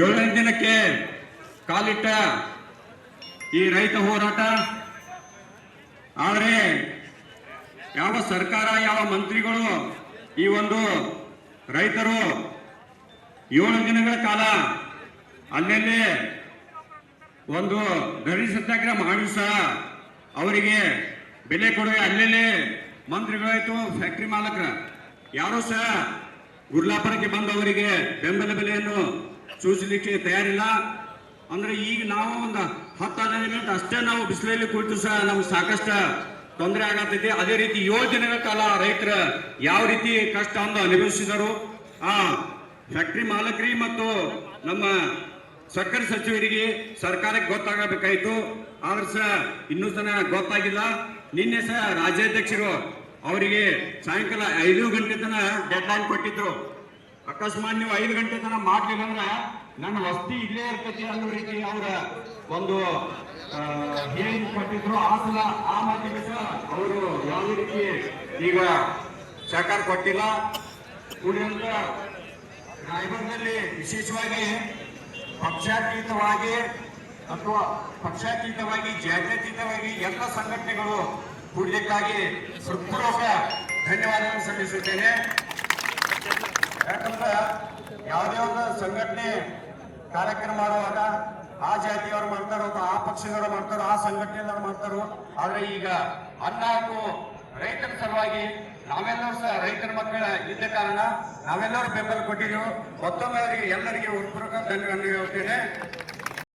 ಏಳನೇ ದಿನಕ್ಕೆ ಕಾಲಿಟ್ಟ ಈ ರೈತ ಹೋರಾಟ. ಆದರೆ ಯಾವ ಸರ್ಕಾರ, ಯಾವ ಮಂತ್ರಿಗಳು ಈ ಒಂದು ರೈತರು ಏಳು ದಿನಗಳ ಕಾಲ ಅಲ್ಲಲ್ಲಿ ಒಂದು ಧರಣಿ ಸತ್ಯಾಗ್ರಹ ಮಾಡಿ ಸಹ. ಅವರಿಗೆ ಬೆಲೆ ಕೊಡುವೆ ಅಲ್ಲೇ ಮಂತ್ರಿಗಳಾಯ್ತು ಫ್ಯಾಕ್ಟ್ರಿ ಮಾಲಕರ. ಯಾರು ಸಹ ಗುರ್ಲಾಪುರಕ್ಕೆ ಬಂದವರಿಗೆ ಬೆಂಬಲ ಬೆಲೆಯನ್ನು ಸೂಚಿಸಲಿಕ್ಕೆ ತಯಾರಿಲ್ಲ. ಅಂದ್ರೆ ಈಗ ನಾವು ಒಂದು ಹತ್ತು ಹದಿನೈದು ಮಿನಿಟ್ ಅಷ್ಟೇ ನಾವು ಬಿಸಿಲಲ್ಲಿ ಕುಳಿತು ಸಹ ನಮ್ಗೆ ಸಾಕಷ್ಟು ತೊಂದರೆ ಆಗತೈತಿ ಅದೇ ರೀತಿ ಏಳು ಕಾಲ ರೈತರ ಯಾವ ರೀತಿ ಕಷ್ಟ ಅನುಭವಿಸಿದರು. ಆ ಫ್ಯಾಕ್ಟ್ರಿ ಮಾಲಕರಿ ಮತ್ತು ನಮ್ಮ ಸಕ್ಕರೆ ಸಚಿವರಿಗೆ ಸರ್ಕಾರಕ್ಕೆ ಗೊತ್ತಾಗಬೇಕಾಯಿತು. ಆದ್ರೆ ಸಹ ಇನ್ನೂ ಸಹ ಗೊತ್ತಾಗಿಲ್ಲ. ನಿನ್ನೆ ಸಹ ರಾಜ್ಯಾಧ್ಯಕ್ಷರು ಅವರಿಗೆ ಸಾಯಂಕಾಲ ಐದು ಗಂಟೆ ತನ ಡೆಡ್ ಲೈನ್ ಕೊಟ್ಟಿದ್ರು. ಅಕಸ್ಮಾತ್ ನೀವು ಐದು ಗಂಟೆ ತನ ಮಾಡ್ಲಿಲ್ಲ ಅಂದ್ರೆ ನನ್ನ ವಸ್ತಿ ಇಲ್ಲೇ ಇರ್ತೈತಿ ಅನ್ನೋ ರೀತಿ ಅವರ ಒಂದು ಹೇಳಿಕೆ ಕೊಟ್ಟಿದ್ರು. ಆ ಸಲ ಆ ಮಾತಿಗೆ ಸಹ ಅವರು ಯಾವುದೇ ರೀತಿ ಈಗ ಸಹಕಾರ ಕೊಟ್ಟಿಲ್ಲ. ಉಳಿದಂತ ರಾಯಬಾಗದಲ್ಲಿ ವಿಶೇಷವಾಗಿ ಪಕ್ಷಾತೀತವಾಗಿ ಅಥವಾ ಪಕ್ಷಾತೀತವಾಗಿ, ಜಾತ್ಯತೀತವಾಗಿ ಎಲ್ಲ ಸಂಘಟನೆಗಳು ಕೂಡಲಿಕ್ಕಾಗಿ ಹೃತ್ಪೂರ್ವಕ ಧನ್ಯವಾದಗಳನ್ನು ಸಲ್ಲಿಸುತ್ತೇನೆ. ಯಾಕಂದ್ರೆ ಯಾವುದೇ ಒಂದು ಸಂಘಟನೆ ಕಾರ್ಯಕ್ರಮ ಮಾಡುವಾಗ ಆ ಜಾತಿಯವರು ಮಾಡ್ತಾರೋ ಅಥವಾ ಆ ಪಕ್ಷದವರು ಮಾಡ್ತಾರೋ ಆ ಸಂಘಟನೆಯವರು ಮಾಡ್ತಾರೋ, ಆದ್ರೆ ಈಗ ಅನ್ನ ರೈತರ ಸಲುವಾಗಿ ನಾವೆಲ್ಲರೂ ಸಹ ರೈತರ ಮಕ್ಕಳ ಇದ್ದ ಕಾರಣ ನಾವೆಲ್ಲರೂ ಬೆಂಬಲ ಕೊಟ್ಟಿದ್ದೆವು. ಮತ್ತೊಮ್ಮೆ ಅವರಿಗೆ ಎಲ್ಲರಿಗೆ ಉತ್ಪೂರ್ವಕ ಧನ್ಯವಾದ ಹೇಳ್ತೇನೆ.